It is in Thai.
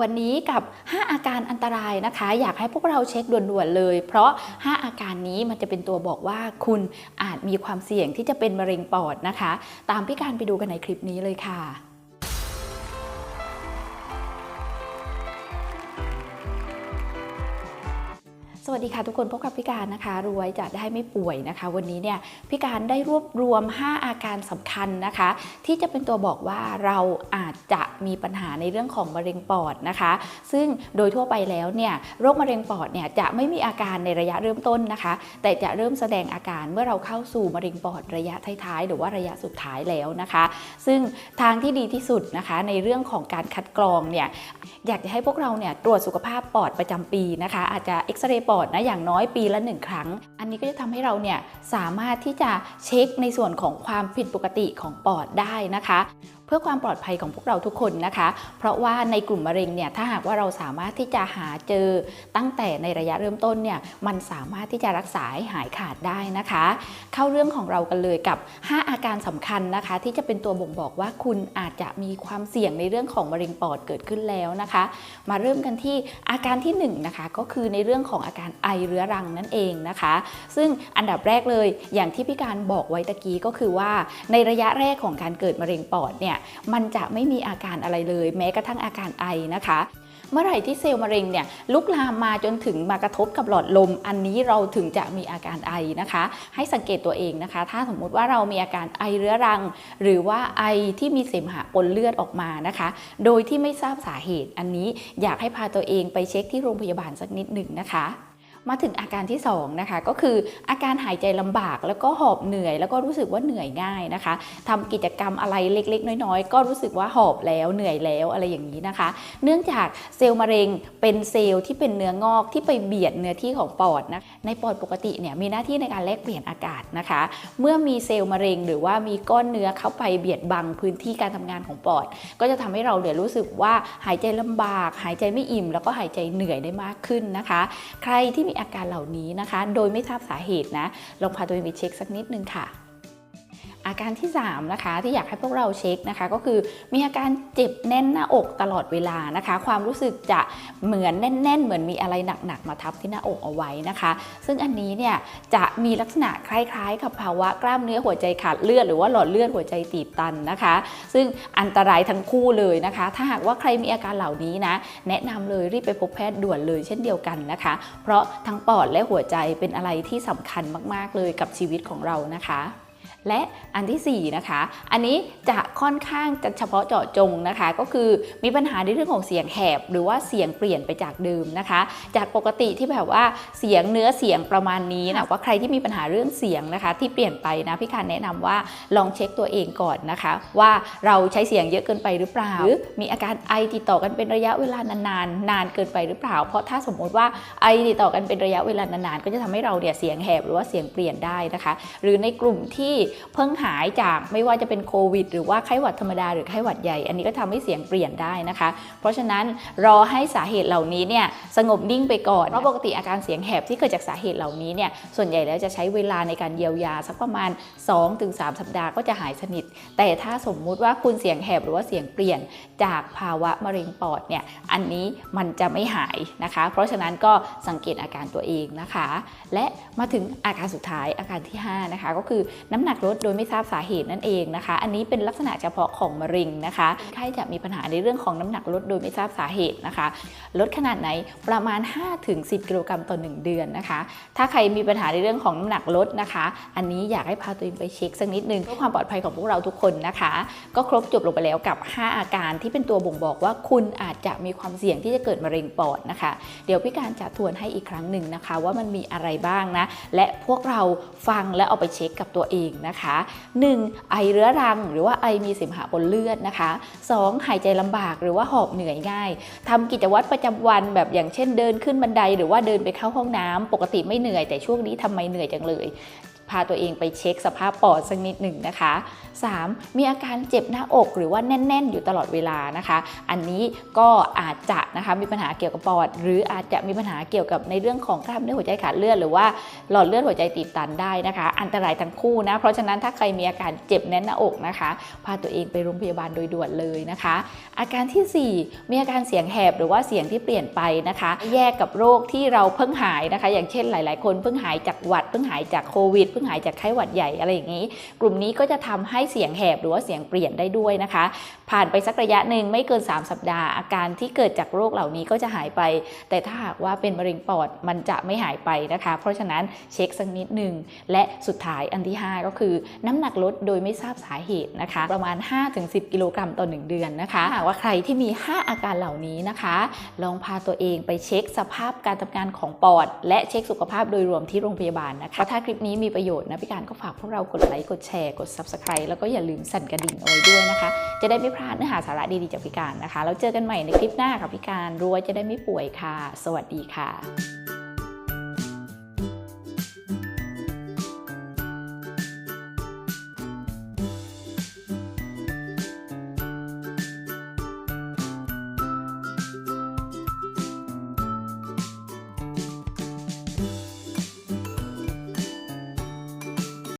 วันนี้กับ 5 อาการอันตรายนะคะ อยากให้พวกเราเช็คด่วนๆเลย เพราะ 5 อาการนี้มันจะเป็นตัวบอกว่าคุณอาจมีความเสี่ยงที่จะเป็นมะเร็งปอดนะคะ ตามพี่การไปดูกันในคลิปนี้เลยค่ะ สวัสดีค่ะทุกคนพบกับพี่การนะคะ รวยจะได้ไม่ป่วยนะคะ วันนี้เนี่ยพี่การได้รวบรวม 5 อาการสำคัญนะคะ ที่จะเป็นตัวบอกว่าเราอาจจะมีปัญหาในเรื่องของมะเร็งปอดนะคะ ซึ่งโดยทั่วไปแล้วเนี่ยโรคมะเร็งปอดเนี่ยจะไม่มีอาการในระยะเริ่มต้นนะคะ แต่จะเริ่มแสดงอาการเมื่อเราเข้าสู่มะเร็งปอดระยะท้ายๆหรือว่าระยะสุดท้ายแล้วนะคะ ซึ่งทางที่ดีที่สุดนะคะในเรื่องของการคัดกรองเนี่ยอยากจะให้พวกเราเนี่ยตรวจสุขภาพปอดประจำปีนะคะ อาจจะเอ็กซเรย์ปอดนะอย่างน้อยปีละหนึ่งครั้ง อันนี้ก็จะทำให้เราเนี่ยสามารถที่จะเช็คในส่วนของความผิดปกติของปอดได้นะคะ เพื่อความปลอดภัยของพวกเราทุกคนนะคะ เพราะว่าในกลุ่มมะเร็งเนี่ยถ้าหากว่าเราสามารถที่จะหาเจอตั้งแต่ในระยะเริ่มต้นเนี่ยมันสามารถที่จะรักษาให้หายขาดได้นะคะ เข้าเรื่องของเรากันเลยกับ 5 อาการสำคัญนะคะ ที่จะเป็นตัวบ่งบอกว่าคุณอาจจะมีความเสี่ยงในเรื่องของมะเร็งปอดเกิดขึ้นแล้วนะคะ มาเริ่มกันที่อาการที่1นงนะคะก็คือในเรื่องของอาการไอเรื้อรังนั่นเองนะคะ ซึ่งอันดับแรกเลยอย่างที่พี่การบอกไว้ตะกี้ก็คือว่าในระยะแรกของการเกิดมะเร็งปอดเนี่ยมันจะไม่มีอาการอะไรเลย แม้กระทั่งอาการไอนะคะเมื่อไหร่ที่เซลล์มะเร็งเนี่ยลุกลามมาจนถึงมากระทบกับหลอดลม อันนี้เราถึงจะมีอาการไอนะคะ ให้สังเกตตัวเองนะคะ ถ้าสมมุติว่าเรามีอาการไอเรื้อรัง หรือว่าไอที่มีเสมหะปนเลือดออกมานะคะ โดยที่ไม่ทราบสาเหตุอันนี้อยากให้พาตัวเองไปเช็คที่โรงพยาบาลสักนิดหนึ่งนะคะ มาถึงอาการที่2นะคะก็คืออาการหายใจลำบากแล้วก็หอบเหนื่อย แล้วก็รู้สึกว่าเหนื่อยง่ายนะคะทำกิจกรรมอะไรเล็กๆ น้อยๆ ก็รู้สึกว่าหอบแล้วเหนื่อยแล้วอะไรอย่างนี้นะคะ เนื่องจากเซลล์มะเร็งเป็นเซลล์ที่เป็นเนื้องอกที่ไปเบียดเนื้อที่ของปอดนะในปอดปกติเนี่ยมีหน้าที่ในการแลกเปลี่ยนอากาศนะคะ เมื่อมีเซลล์มะเร็ง หรือว่ามีก้อนเนื้อเข้าไปเบียดบังพื้นที่การทำงานของปอด ก็จะทำให้เราเนี่ยรู้สึกว่าหายใจลำบาก หายใจไม่อิ่ม แล้วก็หายใจเหนื่อยได้มากขึ้นนะคะ ใครที่มีอาการเหล่านี้นะคะ โดยไม่ทราบสาเหตุนะลองพาตัวเองไปเช็คสักนิดนึงค่ะ อาการที่3นะคะที่อยากให้พวกเราเช็คนะคะ ก็คือมีอาการเจ็บแน่นหน้าอกตลอดเวลานะคะ ความรู้สึกจะเหมือนแน่น ๆ เหมือนมีอะไรหนักๆมาทับที่หน้าอกเอาไว้นะคะ ซึ่งอันนี้เนี่ยจะมีลักษณะคล้ายๆ กับภาวะกล้ามเนื้อหัวใจขาดเลือดหรือว่าหลอดเลือดหัวใจตีบตันนะคะ ซึ่งอันตรายทั้งคู่เลยนะคะ ถ้าหากว่าใครมีอาการเหล่านี้นะแนะนำเลยรีบไปพบแพทย์ด่วนเลยเช่นเดียวกันนะคะ เพราะทั้งปอดและหัวใจเป็นอะไรที่สำคัญมากๆเลยกับชีวิตของเรานะคะ และอันที่4นะคะ อันนี้จะค่อนข้างจะเฉพาะเจาะจงนะคะ ก็คือมีปัญหาในเรื่องของเสียงแหบ หรือว่าเสียงเปลี่ยนไปจากเดิมนะคะ จากปกติที่แบบว่าเสียงเนื้อเสียงประมาณนี้นะว่าใครที่มีปัญหาเรื่องเสียงนะคะ ที่เปลี่ยนไปนะพี่การแนะนำว่าลองเช็คตัวเองก่อนนะคะ ว่าเราใช้เสียงเยอะเกินไปหรือเปล่า หรือมีอาการไอติดต่อกันเป็นระยะเวลานานๆนานเกินไปหรือเปล่า เพราะถ้าสมมติว่าไอติดต่อกันเป็นระยะเวลานานๆก็จะทำให้เราเนี่ยเสียงแหบหรือว่าเสียงเปลี่ยนได้นะคะ หรือในกลุ่มที่เพิ่งหายจากไม่ว่าจะเป็นโควิด หรือว่าไข้หวัดธรรมดาหรือไข้หวัดใหญ่ อันนี้ก็ทำให้เสียงเปลี่ยนได้นะคะ เพราะฉะนั้นรอให้สาเหตุเหล่านี้เนี่ยสงบนิ่งไปก่อนเพราะปกติอาการเสียงแหบที่เกิดจากสาเหตุเหล่านี้เนี่ยส่วนใหญ่แล้วจะใช้เวลาในการเยียวยาสักประมาณ 2-3 สัปดาห์ก็จะหายสนิท แต่ถ้าสมมุติว่าคุณเสียงแหบหรือว่าเสียงเปลี่ยนจากภาวะมะเร็งปอดเนี่ยอันนี้มันจะไม่หายนะคะ เพราะฉะนั้นก็สังเกตอาการตัวเองนะคะ และมาถึงอาการสุดท้ายอาการที่ 5 นะคะ ก็คือน้ำหนักลดโดยไม่ทราบสาเหตุนั่นเองนะคะ อันนี้เป็นลักษณะเฉพาะของมะเร็งนะคะใครจะมีปัญหาในเรื่องของน้ำหนักลดโดยไม่ทราบสาเหตุนะคะลดขนาดไหนประมาณ 5-10 กิโลกรัมต่อ 1 เดือนนะคะ ถ้าใครมีปัญหาในเรื่องของน้ำหนักลดนะคะ อันนี้อยากให้พาตัวเองไปเช็คสักนิดนึงเพื่อความปลอดภัยของพวกเราทุกคนนะคะ ก็ครบจบลงไปแล้วกับ 5 อาการที่เป็นตัวบ่งบอกว่าคุณอาจจะมีความเสี่ยงที่จะเกิดมะเร็งปอดนะคะ เดี๋ยวพี่การจะทวนให้อีกครั้งหนึ่งนะคะ ว่ามันมีอะไรบ้างนะและพวกเราฟังและเอาไปเช็คกับตัวเองนะคะ 1. ไอเรื้อรัง หรือว่าไอมีเสมหะปนเลือดนะคะ 2. หายใจลำบากหรือว่าหอบเหนื่อยง่ายทำกิจวัตรประจำวันแบบอย่างเช่นเดินขึ้นบันได หรือว่าเดินไปเข้าห้องน้ำปกติไม่เหนื่อยแต่ช่วงนี้ทำไมเหนื่อยจังเลย พาตัวเองไปเช็คสภาพปอดสักนิดหนึ่งนะคะ 3. มีอาการเจ็บหน้าอกหรือว่าแน่น ๆ อยู่ตลอดเวลานะคะ อันนี้ก็อาจจะนะคะมีปัญหาเกี่ยวกับปอด หรืออาจจะมีปัญหาเกี่ยวกับในเรื่องของกล้ามเนื้อหัวใจขาดเลือดหรือว่าหลอดเลือดหัวใจตีบตันได้นะคะ อันตรายทั้งคู่นะ เพราะฉะนั้นถ้าใครมีอาการเจ็บแน่นหน้าอกนะคะ พาตัวเองไปโรงพยาบาลโดยด่วนเลยนะคะ อาการทีสี่4 มีอาการเสียงแหบหรือว่าเสียงที่เปลี่ยนไปนะคะ แยกกับโรคที่เราเพิ่งหายนะคะ อย่างเช่นหลาย ๆ คนเพิ่งหายจากหวัดเพิ่งหายจากโควิดพิ่งหายจากไข้หวัดใหญ่อะไรอย่างนี้ กลุ่มนี้ก็จะทำให้เสียงแหบหรือว่าเสียงเปลี่ยนได้ด้วยนะคะ ผ่านไปสักระยะหนึ่งไม่เกิน 3 สัปดาห์ อาการที่เกิดจากโรคเหล่านี้ก็จะหายไป แต่ถ้าหากว่าเป็นมะเร็งปอดมันจะไม่หายไปนะคะ เพราะฉะนั้นเช็คสักนิดหนึ่งและสุดท้ายอันที่ 5 ก็คือน้ำหนักลดโดยไม่ทราบสาเหตุนะคะ ประมาณ 5-10 กิโลกรัมต่อ 1 เดือนนะคะหากว่าใครที่มี 5 อาการเหล่านี้นะคะ ลองพาตัวเองไปเช็คสภาพการทำงานของปอด และเช็คสุขภาพโดยรวมที่โรงพยาบาลนะคะถ้าคลิปนี้มีประโยชน์นะพี่การก็ฝากพวกเรากดไลค์กดแชร์กด subscribe แล้วก็อย่าลืมสั่นกระดิ่งเอาไว้ด้วยนะคะ จะได้ไม่พลาดเนื้อหาสาระดีๆจากพี่การนะคะแล้วเจอกันใหม่ในคลิปหน้าค่ะพี่การรวยจะได้ไม่ป่วยค่ะ สวัสดีค่ะ